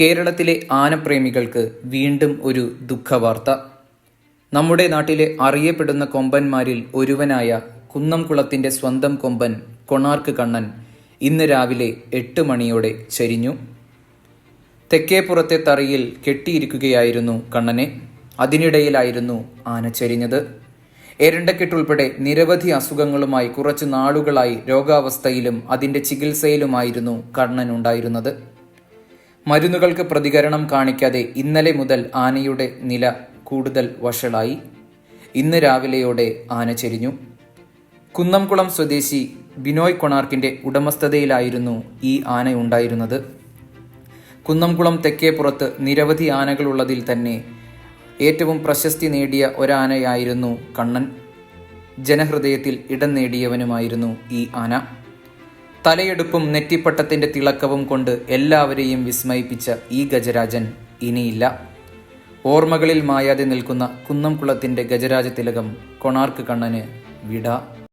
കേരളത്തിലെ ആനപ്രേമികൾക്ക് വീണ്ടും ഒരു ദുഃഖവാർത്ത. നമ്മുടെ നാട്ടിലെ അറിയപ്പെടുന്ന കൊമ്പന്മാരിൽ ഒരുവനായ കുന്നംകുളത്തിന്റെ സ്വന്തം കൊമ്പൻ കൊണാർക്ക് കണ്ണൻ ഇന്ന് രാവിലെ എട്ട് മണിയോടെ ചരിഞ്ഞു. തെക്കേപ്പുറത്തെ തറയിൽ കെട്ടിയിരിക്കുകയായിരുന്നു കണ്ണനെ. അതിനിടയിലായിരുന്നു ആന ചരിഞ്ഞത്. എരണ്ടക്കെട്ടുൾപ്പെടെ നിരവധി അസുഖങ്ങളുമായി കുറച്ചു നാളുകളായി രോഗാവസ്ഥയിലും അതിന്റെ ചികിത്സയിലുമായിരുന്നു കണ്ണൻ ഉണ്ടായിരുന്നത് മരുന്നുകൾക്ക് പ്രതികരണം കാണിക്കാതെ ഇന്നലെ മുതൽ ആനയുടെ നില കൂടുതൽ വഷളായി. ഇന്ന് രാവിലെയോടെ ആന ചെരിഞ്ഞു. കുന്നംകുളം സ്വദേശി ബിനോയ് കൊണാർക്കിന്റെ ഉടമസ്ഥതയിലായിരുന്നു ഈ ആന ഉണ്ടായിരുന്നത്. കുന്നംകുളം തെക്കേപ്പുറത്ത് നിരവധി ആനകളുള്ളതിൽ തന്നെ ഏറ്റവും പ്രശസ്തി നേടിയ ഒരാനയായിരുന്നു കണ്ണൻ. ജനഹൃദയത്തിൽ ഇടം നേടിയവനുമായിരുന്നു ഈ ആന. തലയെടുപ്പും നെറ്റിപ്പട്ടത്തിന്റെ തിളക്കവും കൊണ്ട് എല്ലാവരെയും വിസ്മയിപ്പിച്ച ഈ ഗജരാജൻ ഇനിയില്ല. ഓർമ്മകളിൽ മായാതെ നിൽക്കുന്ന കുന്നംകുളത്തിന്റെ ഗജരാജ തിലകം കൊണാർക്ക് കണ്ണന് വിട.